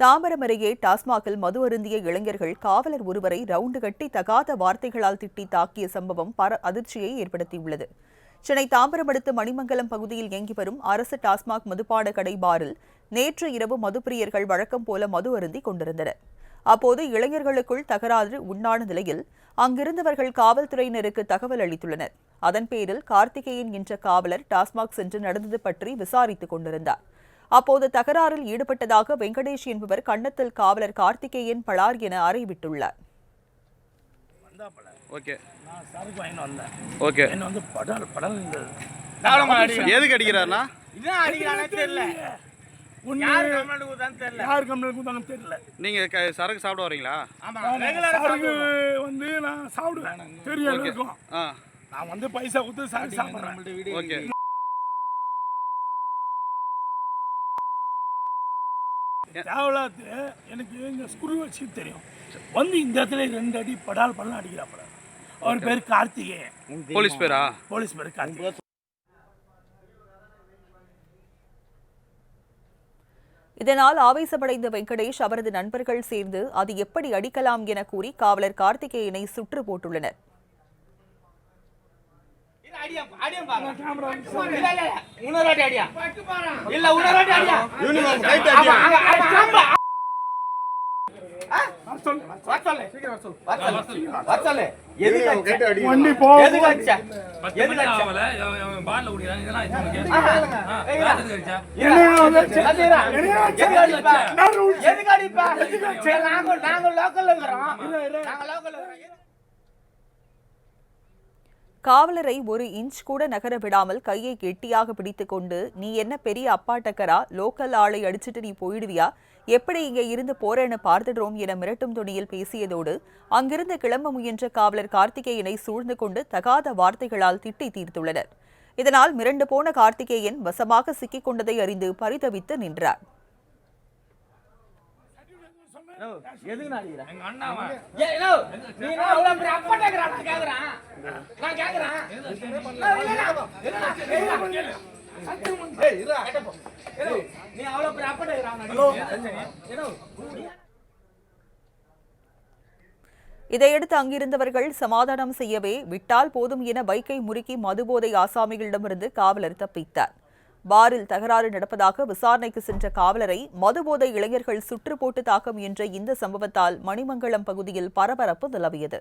தாம்பரம் அருகே டாஸ்மாகில் மது அருந்திய இளைஞர்கள் காவலர் ஒருவரை ரவுண்டு கட்டி தகாத வார்த்தைகளால் திட்டி தாக்கிய சம்பவம் பர அதிர்ச்சியை ஏற்படுத்தியுள்ளது. சென்னை தாம்பரம் அடுத்த மணிமங்கலம் பகுதியில் இயங்கி வரும் அரசு டாஸ்மாக் மதுபான கடை பாரில் நேற்று இரவு மதுப்பிரியர்கள் வழக்கம் போல மது அருந்தி கொண்டிருந்தனர். அப்போது இளைஞர்களுக்குள் தகராறு உண்டான நிலையில் அங்கிருந்தவர்கள் காவல்துறையினருக்கு தகவல் அளித்துள்ளனர். அதன் பேரில் கார்த்திகேயன் என்ற காவலர் டாஸ்மாக் சென்று நடந்தது பற்றி விசாரித்துக் கொண்டிருந்தார். அப்போது தகராறில் ஈடுபட்டதாக வெங்கடேஷ் என்பவர் கன்னத்தில் காவலர் கார்த்திகேயன் பலார் என அறைவிட்டுள்ளார் வந்தாப்புல ஓகே. நான் சரக்கு வாங்கிட்டு வந்தேன். ஓகே. என்ன வந்து படல் படல் இருந்தது எதுக்கு அடிக்கிறாருண்ணா இதான் அடிக்கிறானே தெரியல. யார் கம்ப்ளைண்ட் தெரியல. யார் கம்ப்ளைண்ட் கொடுத்தாலும் தெரியல. நீங்க க- சரக்கு சாப்பிட வரீங்களா? ஆமா. நான் ரெகுலரா சரக்கு வந்து நான் சாப்பிடுவேன். தெரியும் இருக்கும். ஆ. நான் வந்து பைசா கொடுத்து சரக்கு சாப்பிட்றேன். ஓகே. தேவையில்லாத எனக்கு இந்த ஸ்க்ரூ வச்சு தெரியும். வந்து இந்த இடத்துல ரெண்டு அடி படால் படம் அடிக்கிறாப்புல. அவர் பேர் கார்த்திகேயன் போலீஸ் பேரா? போலீஸ் பேர் கார்த்திகேயன் இதனால் ஆவேசமடைந்த வெங்கடேஷ் அவரது நண்பர்கள் சேர்ந்து அது எப்படி அடிக்கலாம் என கூறி காவலர் கார்த்திகேயனை சுற்று போட்டுள்ளனர். இல்ல, அடியா. இல்ல, வாட்டி அடியா. வண்டி போ எதுக்கு அடிச்ச? எதுக்கு அடிப்ப? நாங்க லோக்கல்ல இருக்கிறோம். நாங்க லோக்கல்ல இருக்கிறோம். காவலரை ஒரு இன்ச் கூட நகர விடாமல் கையை கெட்டியாக பிடித்துக்கொண்டு நீ என்ன பெரிய அப்பாட்டக்கரா? லோக்கல் ஆளை அடிச்சிட்டு நீ போயிடுவியா? எப்படி இங்கே இருந்து போறேன்னு பார்த்துடுறோம் என மிரட்டும் துணியில் பேசியதோடு அங்கிருந்து கிளம்ப முயன்ற காவலர் கார்த்திகேயனை சூழ்ந்து கொண்டு தகாத வார்த்தைகளால் திட்டி தீர்த்துள்ளனர். இதனால் மிரண்டு போன கார்த்திகேயன் வசமாக சிக்கிக் கொண்டதை அறிந்து பரிதவித்து நின்றார். எதுக்கு நான் அடிக்கிறேன் எங்க. ஏய், நீ என்ன அவ்வளவு பெரிய கேக்குறேன். நான் கேக்குறேன். ஏய், போ. நீ அவ்வளவு பெரிய இதையடுத்து அங்கிருந்தவர்கள் சமாதானம் செய்யவே விட்டால் போதும் என பைக்கை முறுக்கி மதுபோதை ஆசாமிகளிடமிருந்து காவலர் தப்பித்தார் பாரில் தகராறு நடப்பதாக விசாரணைக்கு சென்ற காவலரை மதுபோதை இளைஞர்கள் சுற்று போட்டு தாக்க முயன்ற இந்த சம்பவத்தால் மணிமங்கலம் பகுதியில் பரபரப்பு நிலவியது.